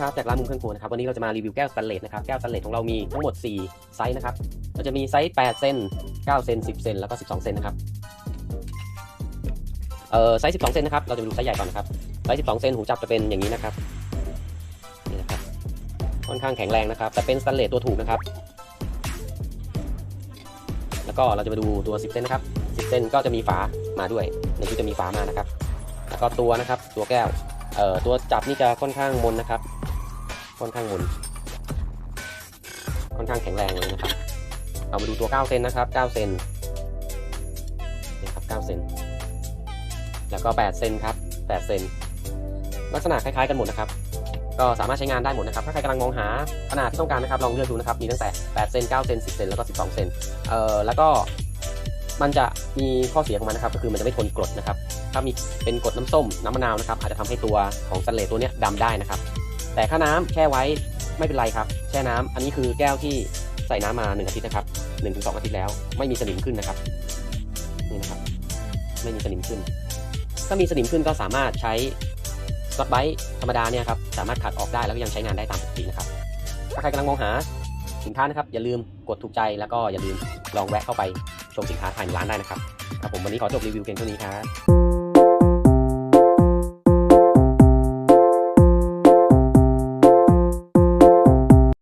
ครับจากร้านมุมเครื่องครัวนะครับวันนี้เราจะมารีวิวแก้วสแตนเลสนะครับแก้วสแตนเลสของเรามีทั้งหมด 4 ไซส์นะครับเราจะมีไซส์ 8 เซน9 เซน10 เซนแล้วก็ 12 เซนนะครับเอ่อไซส์ 12 เซนนะครับเราจะดูไซส์ใหญ่ก่อนนะครับไซส์ 12 เซนหูจับจะเป็นอย่างนี้นะครับนี่นะครับค่อนข้างแข็งแรงนะครับ แต่เป็นสแตนเลสตัวถูกนะครับ แล้วก็เราจะมาดูตัว 10 เซนนะครับ 10 เซนก็จะมีฝามาด้วยในที่จะมีฝามานะครับ แล้วก็ตัวนะครับตัวแก้ว เอ่อตัวจับนี่จะค่อนข้างมนนะครับ ค่อนข้างมน ค่อนข้างแข็งแรงเลยนะครับเรามาดูตัว 9 เซนนะครับ 9 เซนนี่ครับ 9 เซน แล้วก็ 8 เซนครับ 8 เซน ลักษณะคล้ายๆกันหมดนะครับ ก็สามารถใช้งานได้หมดนะครับ ถ้าใครกำลังมองหาขนาดที่ต้องการนะครับ ลองเลือกดูนะครับ มีตั้งแต่ 8 เซน 9 เซน 10 เซน แล้วก็ 12 เซน เอ่อ แล้วก็ มันจะมีข้อเสียของมันนะครับ ก็คือมันจะไม่ทนกรดนะครับ ถ้ามีเป็นกรดน้ำส้มน้ำมะนาวนะครับ อาจจะทำให้ตัวของสเลสตัวเนี้ยดำได้นะครับ แต่ถ้าน้ำแช่ไว้ไม่เป็นไรครับ แช่น้ำอันนี้คือแก้วที่ใส่น้ำมา 1 อาทิตย์นะครับ1-2ถึงสอาทิตย์แล้ว ไม่มีสนิมขึ้นนะครับ นี่นะครับ ไม่มีสนิมขึ้น ถ้ามีสนิมขึ้นก็สามารถใช้สกอตไบต์ธรรมดาเนี่ยครับ สามารถขัดออกได้แล้วก็ยังใช้งานได้ตามปกตินะครับ ถ้าใครกำลังมองหา สินค้านะครับ อย่าลืมกดถูกใจแล้วก็อย่าลืมลองแวะเข้าไปชมสินค้าภายในร้านได้นะครับครับผมวันนี้ขอจบรีวิวเพียงเท่านี้ครับ